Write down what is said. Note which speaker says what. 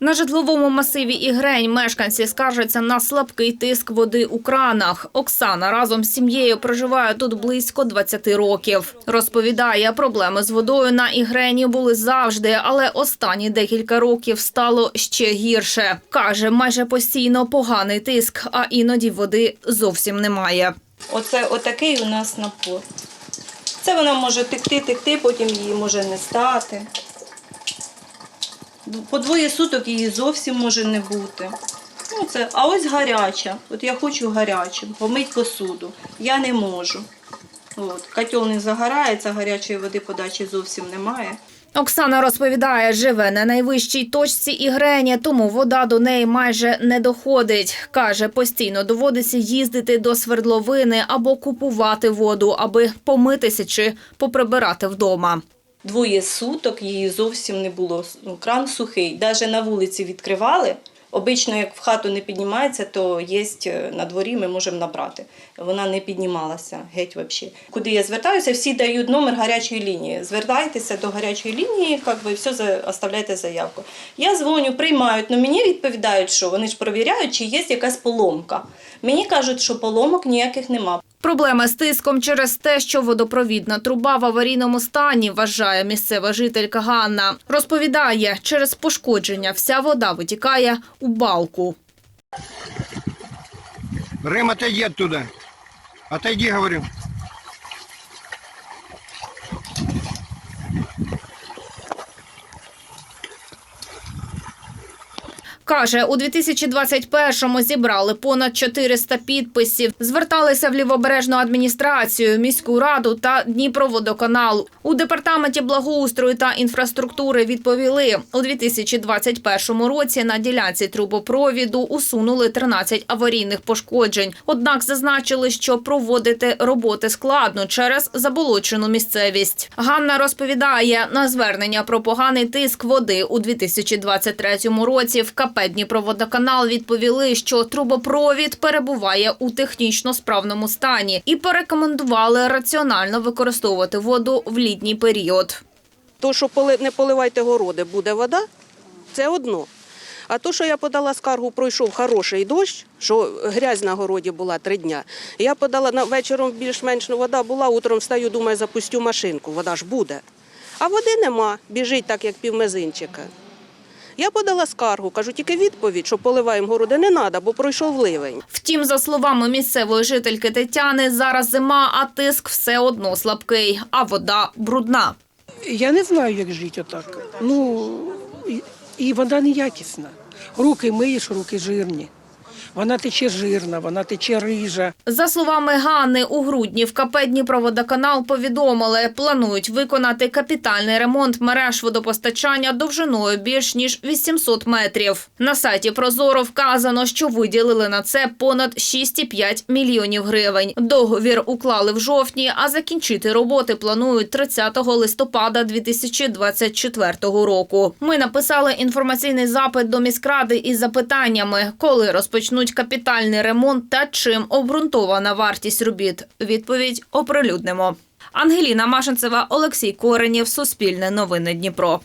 Speaker 1: На житловому масиві Ігрень мешканці скаржаться на слабкий тиск води у кранах. Оксана разом з сім'єю проживає тут близько 20 років. Розповідає, проблеми з водою на Ігрені були завжди, але останні декілька років стало ще гірше. Каже, майже постійно поганий тиск, а іноді води зовсім немає.
Speaker 2: Оце отакий у нас напор. Це вона може текти, текти, потім її може не стати. По двоє суток її зовсім може не бути. Ну, це, а ось гаряча. От я хочу гарячу, помить посуду. Я не можу. От. Котел не загорається, гарячої води подачі зовсім немає.
Speaker 1: Оксана розповідає, живе на найвищій точці Ігрені, тому вода до неї майже не доходить. Каже, постійно доводиться їздити до свердловини або купувати воду, аби помитися чи поприбирати вдома.
Speaker 2: Двоє суток її зовсім не було. Ну, Кран сухий. Навіть на вулиці відкривали. Обично, як в хату не піднімається, то є на дворі, ми можемо набрати. Вона не піднімалася геть взагалі. Куди я звертаюся, всі дають номер гарячої лінії. Звертайтеся до гарячої лінії, як ви все оставляйте заявку. Я дзвоню, приймають, але мені відповідають, що вони ж перевіряють, чи є якась поломка. Мені кажуть, що поломок ніяких нема.
Speaker 1: Проблеми з тиском через те, що водопровідна труба в аварійному стані, вважає місцева жителька Ганна. Розповідає, через пошкодження вся вода витікає у балку.
Speaker 3: Рым, отойди оттуда. Отойди, говорю.
Speaker 1: Каже, у 2021-му зібрали понад 400 підписів. Зверталися в лівобережну адміністрацію, міську раду та Дніпроводоканал. У департаменті благоустрою та інфраструктури відповіли, у 2021 році на ділянці трубопровіду усунули 13 аварійних пошкоджень. Однак зазначили, що проводити роботи складно через заболочену місцевість. Ганна розповідає, на звернення про поганий тиск води у 2023 році в КП Дніпроводоканал відповіли, що трубопровід перебуває у технічно справному стані і порекомендували раціонально використовувати воду в літній період.
Speaker 4: То, що не поливайте городи, буде вода, це одно. А то, що я подала скаргу, пройшов хороший дощ, що грязь на городі була три дня. Я подала на вечором більш-менш вода була, утром встаю, думаю, запустю машинку, вода ж буде. А води нема, біжить так, як півмезинчика. Я подала скаргу, кажу, тільки відповідь, що поливаємо городи не треба, бо пройшов ливень.
Speaker 1: Втім, за словами місцевої жительки Тетяни, зараз зима, а тиск все одно слабкий, а вода брудна.
Speaker 5: Я не знаю, як жити отак. Ну, і, вода неякісна. Руки миєш, руки жирні. Вона тече жирна, вона тече рижа.
Speaker 1: За словами Ганни, у грудні в КП Дніпроводоканал повідомили, планують виконати капітальний ремонт мереж водопостачання довжиною більш ніж 800 метрів. На сайті Прозоро вказано, що виділили на це понад 6,5 мільйонів гривень. Договір уклали в жовтні, а закінчити роботи планують 30 листопада 2024 року. Ми написали інформаційний запит до міськради із запитаннями, коли розпочнуть капітальний ремонт та чим обґрунтована вартість робіт. Відповідь оприлюднимо. Ангеліна Машинцева, Олексій Коренєв, Суспільне новини Дніпро.